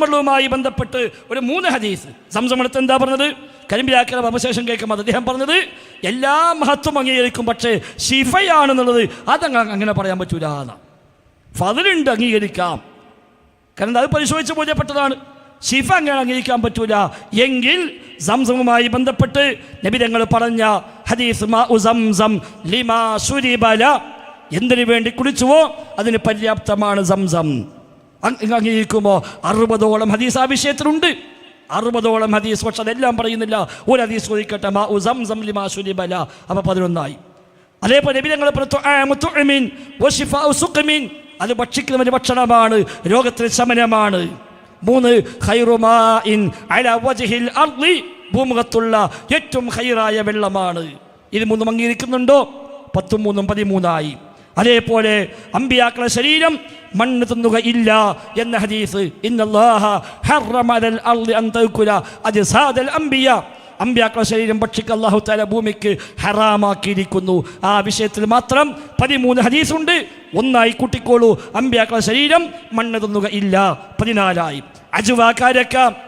വെള്ളവുമായി ബന്ധപ്പെട്ട് ഒരു മൂന്ന് ഹദീസ്. സംസമെടുത്ത് എന്താ പറഞ്ഞത്? കരിമ്പിലാക്കല അവശേഷം കേൾക്കുമ്പോൾ അദ്ദേഹം പറഞ്ഞത് എല്ലാ മഹത്വം അംഗീകരിക്കും പക്ഷേ ഷിഫയാണെന്നുള്ളത് അതങ്ങ് അങ്ങനെ പറയാൻ പറ്റൂല ഫതിലുണ്ട് അംഗീകരിക്കാം. കാരണം അത് പരിശോധിച്ച് പൂജപ്പെട്ടതാണ് ഷിഫ അങ്ങനെ അംഗീകരിക്കാൻ പറ്റൂല. എങ്കിൽ സംസമുമായി ബന്ധപ്പെട്ട് നബിതങ്ങൾ പറഞ്ഞ ഹദീസ് എന്തിനു വേണ്ടി കുടിച്ചുവോ? അതിന് പര്യാപ്തമാണ് സംസം. അംഗീകരിക്കുമോ അറുപതോളം ഹദീസ് ആ വിഷയത്തിലുണ്ട്. അറുപതോളം ഹദീസ് പക്ഷെ അതെല്ലാം പറയുന്നില്ല. ഒരു ഹദീസ് ചോദിക്കട്ടെ? മാ സുലിബല. പതിനൊന്നായി. അതേപോലെ നബിതങ്ങൾ അത് ഭക്ഷിക്കുന്ന ഒരു ഭക്ഷണമാണ്. രോഗത്തിന് ശമനമാണ്. മൂന്ന് ഭൂമുഖത്തുള്ള ഏറ്റവും ഹൈറായ വെള്ളമാണ്. ഇത് മൂന്നും അംഗീകരിക്കുന്നുണ്ടോ? പത്തും മൂന്നും പതിമൂന്നായി. അതേപോലെ അമ്പിയാക്കളുടെ ശരീരം മണ്ണ് തിന്നുക ഇല്ല എന്ന ഹദീസ് അമ്പ്യാക്കളുടെ ശരീരം ഭക്ഷിക്ക് അള്ളാഹു താല ഭൂമിക്ക് ഹറാമാക്കിയിരിക്കുന്നു. ആ വിഷയത്തിൽ മാത്രം പതിമൂന്ന് ഹദീസുണ്ട്. ഒന്നായി കൂട്ടിക്കോളൂ. അമ്പ്യാക്കളുടെ ശരീരം മണ്ണ് തിന്നുക ഇല്ല. പതിനാലായി. അജുവാക്കാരക്ക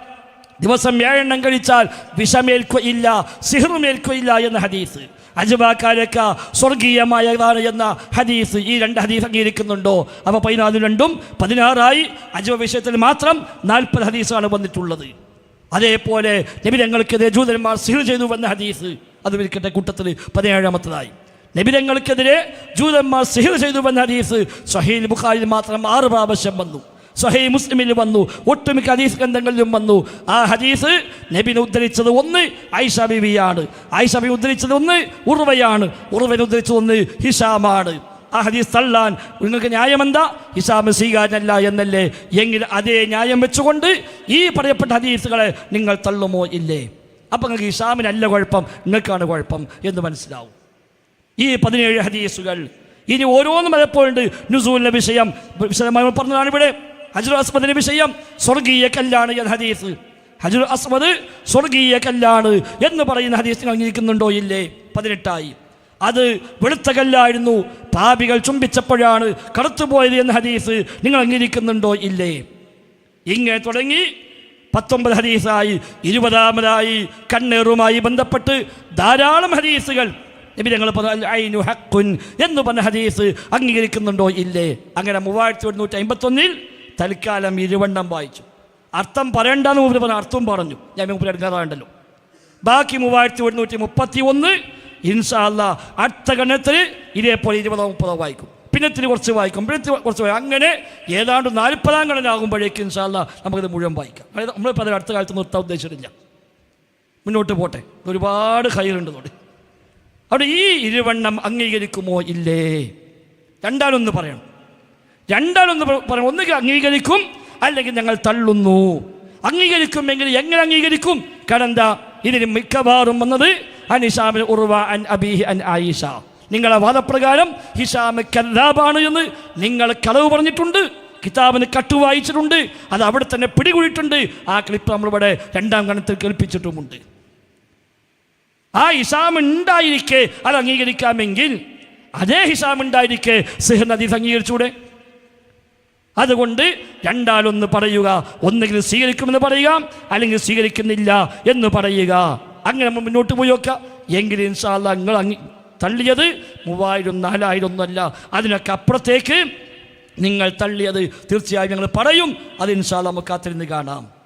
ദിവസം ഏഴെണ്ണം കഴിച്ചാൽ വിഷമേൽക്കുകയില്ല സിഹറുമേൽക്കുകയില്ല എന്ന ഹദീസ്. അജുബാക്കാരക്ക സ്വർഗീയമായതാണ് എന്ന ഹദീസ് ഈ രണ്ട് ഹദീസ് അംഗീകരിക്കുന്നുണ്ടോ? അപ്പോൾ പതിനാല് രണ്ടും പതിനാറായി അജുബ വിഷയത്തിൽ മാത്രം നാൽപ്പത് ഹദീസാണ് വന്നിട്ടുള്ളത്. അതേപോലെ നബിരങ്ങൾക്കെതിരെ ജൂതന്മാർ സിഹിർ ചെയ്തു വന്ന ഹദീസ് അത് വിൽക്കട്ടെ കൂട്ടത്തിൽ പതിനേഴാമത്തതായി. നബിരങ്ങൾക്കെതിരെ ജൂതന്മാർ സിഹിർ ചെയ്തു വന്ന ഹദീസ് സഹീൽ ബുഖാരിൽ മാത്രം ആറ് പ്രാവശ്യം വന്നു. സഹീ മുസ്ലിമിൽ വന്നു ഒട്ടുമിക്ക ഹദീസ് ഗ്രന്ഥങ്ങളിലും വന്നു. ആ ഹദീസ് നബിനെ ഉദ്ധരിച്ചത് ഒന്ന് ഐഷ ബിബിയാണ് ഐഷ ബി ഉദ്ധരിച്ചത് ഒന്ന് ഉറുവയാണ്. ഉറുവൻ ഉദ്ധരിച്ചത് ഒന്ന് ഹിഷാമാണ്. ആ ഹദീസ് തള്ളാൻ. നിങ്ങൾക്ക് ന്യായമെന്താ? ഹിസാബ് സ്വീകാരനല്ല എന്നല്ലേ? എങ്കിൽ അതേ ന്യായം വെച്ചുകൊണ്ട് ഈ പറയപ്പെട്ട ഹദീസുകളെ നിങ്ങൾ തള്ളുമോ ഇല്ലേ? അപ്പം നിങ്ങൾക്ക് ഹിസാമിനല്ല കുഴപ്പം നിങ്ങൾക്കാണ് കുഴപ്പം എന്ന് മനസ്സിലാവും. ഈ പതിനേഴ് ഹദീസുകൾ. ഇനി ഓരോന്നും പലപ്പോഴുണ്ട് നുസൂലിന്റെ വിഷയം വിശദമായി പറഞ്ഞതാണ് ഇവിടെ. ഹജുർ അസ്മദിന്റെ വിഷയം സ്വർഗീയ കല്ലാണ് എന്ന ഹദീസ്. ഹജുർ അസ്മദ് സ്വർഗീയ കല്ലാണ് എന്ന് പറയുന്ന ഹദീസ് നിങ്ങൾ അംഗീകരിക്കുന്നുണ്ടോ? ഇല്ലേ? പതിനെട്ടായി. അത് വെളുത്ത കല്ലായിരുന്നു. പാപികൾ ചുംബിച്ചപ്പോഴാണ് കറുത്തുപോയത് എന്ന ഹദീസ് നിങ്ങൾ അംഗീകരിക്കുന്നുണ്ടോ? ഇല്ലേ? ഇങ്ങനെ തുടങ്ങി പത്തൊമ്പത് ഹദീസായി. ഇരുപതാമതായി കണ്ണേറുമായി ബന്ധപ്പെട്ട് ധാരാളം ഹദീസുകൾ. നബി ഞങ്ങൾ ഐനു ഹക്കുൻ എന്ന് പറഞ്ഞ ഹദീസ് അംഗീകരിക്കുന്നുണ്ടോ? ഇല്ലേ? അങ്ങനെ മൂവായിരത്തി ഒരുന്നൂറ്റി അമ്പത്തൊന്നിൽ തൽക്കാലം ഇരുവണ്ണം വായിച്ചു. അർത്ഥം പറയണ്ടെന്ന് മൂപ്പര് പറഞ്ഞു അർത്ഥം പറഞ്ഞു. ഞാൻ മൂപ്പര് എടുക്കാറുണ്ടല്ലോ ബാക്കി മൂവായിരത്തി ഒരുന്നൂറ്റി മുപ്പത്തി ഒന്ന് ഇൻഷാല്ല അടുത്ത ഗണത്തിൽ ഇതേപോലെ ഇരുപതോ മുപ്പതോ വായിക്കും. പിന്നെ ഇത്തിരി കുറച്ച് വായിക്കും. പിന്നെ ഇത്തിരി കുറച്ച് വായിക്കും. അങ്ങനെ ഏതാണ്ട് നാൽപ്പതാം ഗണനാകുമ്പോഴേക്കും ഇൻഷാല്ല നമുക്കിത് മുഴുവൻ വായിക്കാം. അതായത് നമ്മളിപ്പോൾ അതിൽ അടുത്ത കാലത്ത് നിർത്താൻ ഉദ്ദേശിച്ചിട്ടില്ല. മുന്നോട്ട് പോട്ടെ. ഒരുപാട് കയ്യിലുണ്ട് നോടി അവിടെ ഈ ഇരുവണ്ണം അംഗീകരിക്കുമോ ഇല്ലേ? രണ്ടാലൊന്ന് പറയണം. രണ്ടാലൊന്ന് പറഞ്ഞു ഒന്നുകിൽ അംഗീകരിക്കും അല്ലെങ്കിൽ ഞങ്ങൾ തള്ളുന്നു. അംഗീകരിക്കുമെങ്കിൽ എങ്ങനെ അംഗീകരിക്കും? കാരണം ഇതിന് മിക്കവാറും വന്നത് അനിഷാമിൻ ഉർവ അൻ അബീഹി അൻ ആയിഷ. നിങ്ങളെ വാദപ്രകാരം ഹിഷാമ് കല്ലാബാണ് എന്ന് നിങ്ങൾ കളവ് പറഞ്ഞിട്ടുണ്ട് കിതാബിന് കട്ടു വായിച്ചിട്ടുണ്ട് അത് അവിടെ തന്നെ പിടികൂടിയിട്ടുണ്ട്. ആ ക്ലിപ്പ് നമ്മളിവിടെ രണ്ടാം ഗണത്തിൽ കേൾപ്പിച്ചിട്ടുമുണ്ട്. ആ ഹിസാം ഉണ്ടായിരിക്കെ അത് അംഗീകരിക്കാമെങ്കിൽ അതേ ഹിസാം ഉണ്ടായിരിക്കെ സിഹർ നദി അംഗീകരിച്ചൂടെ? അതുകൊണ്ട് രണ്ടാലൊന്ന് പറയുക. ഒന്നുകിൽ സ്വീകരിക്കുമെന്ന് പറയുക അല്ലെങ്കിൽ സ്വീകരിക്കുന്നില്ല എന്ന് പറയുക. അങ്ങനെ മുന്നോട്ട് പോയി നോക്കുക. എങ്കിലും ഇൻഷാല്ല നിങ്ങൾ അങ്ങ് തള്ളിയത് മൂവായിരം നാലായിരം ഒന്നല്ല. അതിനൊക്കെ അപ്പുറത്തേക്ക് നിങ്ങൾ തള്ളിയത് തീർച്ചയായും ഞങ്ങൾ പറയും. അത് നമുക്ക് കാത്തിരുന്ന് കാണാം.